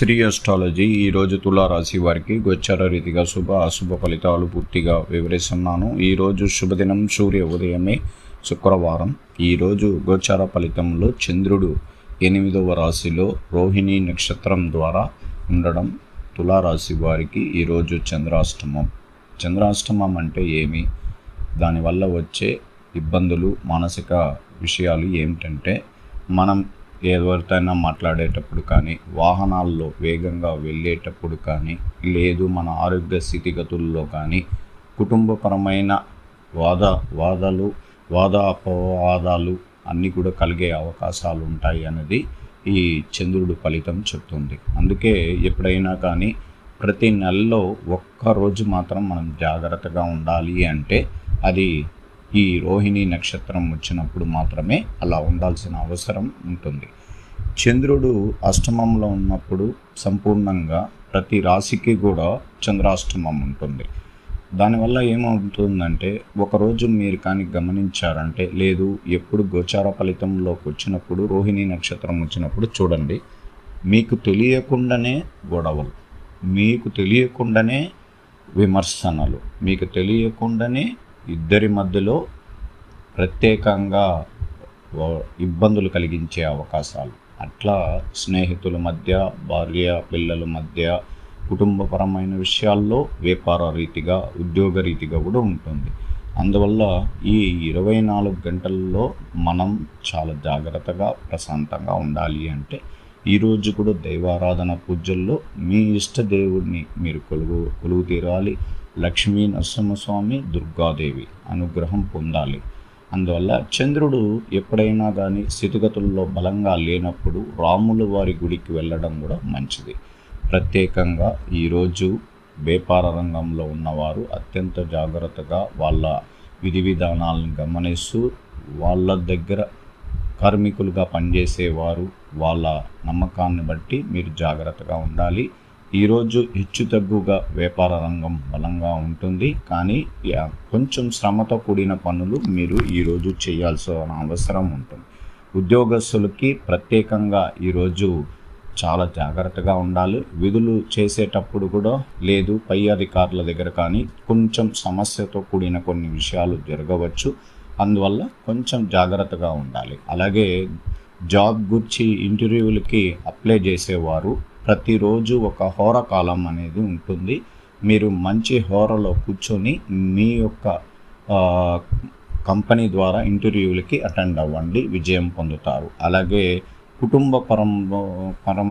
Shri astrology ఈరోజు తులారాశి వారికి గోచర రీతిగా శుభ అశుభ ఫలితాలు పూర్తిగా వివరిస్తున్నాను. ఈరోజు శుభదినం సూర్య ఉదయమే శుక్రవారం. ఈరోజు గోచర ఫలితంలో చంద్రుడు ఎనిమిదవ రాశిలో రోహిణి నక్షత్రం ద్వారా ఉండడం తులారాశి వారికి ఈరోజు చంద్రాష్టమం. చంద్రాష్టమం అంటే ఏమి? దానివల్ల వచ్చే ఇబ్బందులు మానసిక విషయాలు ఏమిటంటే మనం ఎవరితోనైనా మాట్లాడేటప్పుడు కానీ వాహనాల్లో వేగంగా వెళ్ళేటప్పుడు కానీ లేదు మన ఆరోగ్య స్థితిగతుల్లో కానీ కుటుంబపరమైన వాద వాదాలు వాద అపవాదాలు అన్నీ కూడా కలిగే అవకాశాలు ఉంటాయి అనేది ఈ చంద్రుడు ఫలితం చెప్తుంది. అందుకే ఎప్పుడైనా కానీ ప్రతి నెలలో ఒక్కరోజు మాత్రం మనం జాగ్రత్తగా ఉండాలి అంటే అది ఈ రోహిణి నక్షత్రం వచ్చినప్పుడు మాత్రమే అలా ఉండాల్సిన అవసరం ఉంటుంది. చంద్రుడు అష్టమంలో ఉన్నప్పుడు సంపూర్ణంగా ప్రతి రాశికి కూడా చంద్రాష్టమం ఉంటుంది. దానివల్ల ఏమవుతుందంటే ఒకరోజు మీరు కానీ గమనించారంటే లేదు ఎప్పుడు గోచార ఫలితంలోకి వచ్చినప్పుడు రోహిణి నక్షత్రం వచ్చినప్పుడు చూడండి. మీకు తెలియకుండానే గొడవలు మీకు తెలియకుండానే విమర్శనలు మీకు తెలియకుండానే ఇద్దరి మధ్యలో ప్రత్యేకంగా ఇబ్బందులు కలిగించే అవకాశాలు. అట్లా స్నేహితుల మధ్య భార్య పిల్లల మధ్య కుటుంబపరమైన విషయాల్లో వ్యాపార రీతిగా ఉద్యోగ రీతిగా కూడా ఉంటుంది. అందువల్ల ఈ ఇరవై నాలుగు గంటల్లో మనం చాలా జాగ్రత్తగా ప్రశాంతంగా ఉండాలి అంటే ఈరోజు కూడా దైవారాధన పూజల్లో మీ ఇష్ట దేవుడిని మీరు కొలువు కొలువు తీరాలి. లక్ష్మీ నరసింహస్వామి దుర్గాదేవి అనుగ్రహం పొందాలి. అందువల్ల చంద్రుడు ఎప్పుడైనా కానీ స్థితిగతుల్లో బలంగా లేనప్పుడు రాముల వారి గుడికి వెళ్ళడం కూడా మంచిది. ప్రత్యేకంగా ఈరోజు వ్యాపార రంగంలో ఉన్నవారు అత్యంత జాగ్రత్తగా వాళ్ళ విధి విధానాలను గమనిస్తూ వాళ్ళ దగ్గర కార్మికులుగా పనిచేసేవారు వాళ్ళ నమ్మకాన్ని బట్టి మీరు జాగ్రత్తగా ఉండాలి. ఈరోజు హెచ్చు తగ్గుగా వ్యాపార రంగం బలంగా ఉంటుంది. కానీ యా- కొంచెం శ్రమతో కూడిన పనులు మీరు ఈరోజు చేయాల్సిన అవసరం ఉంటుంది. ఉద్యోగస్తులకి ప్రత్యేకంగా ఈరోజు చాలా జాగ్రత్తగా ఉండాలి. విధులు చేసేటప్పుడు కూడా లేదు పై అధికారుల దగ్గర కానీ కొంచెం సమస్యతో కూడిన కొన్ని విషయాలు జరగవచ్చు. అందువల్ల కొంచెం జాగ్రత్తగా ఉండాలి. అలాగే జాబ్ గురించి ఇంటర్వ్యూలకి అప్లై చేసేవారు. ప్రతిరోజు ఒక హోర కాలం అనేది ఉంటుంది. మీరు మంచి హోరలో కూర్చొని మీ యొక్క కంపెనీ ద్వారా ఇంటర్వ్యూలకి అటెండ్ అవ్వండి. విజయం పొందుతారు. అలాగే కుటుంబ పరం పరం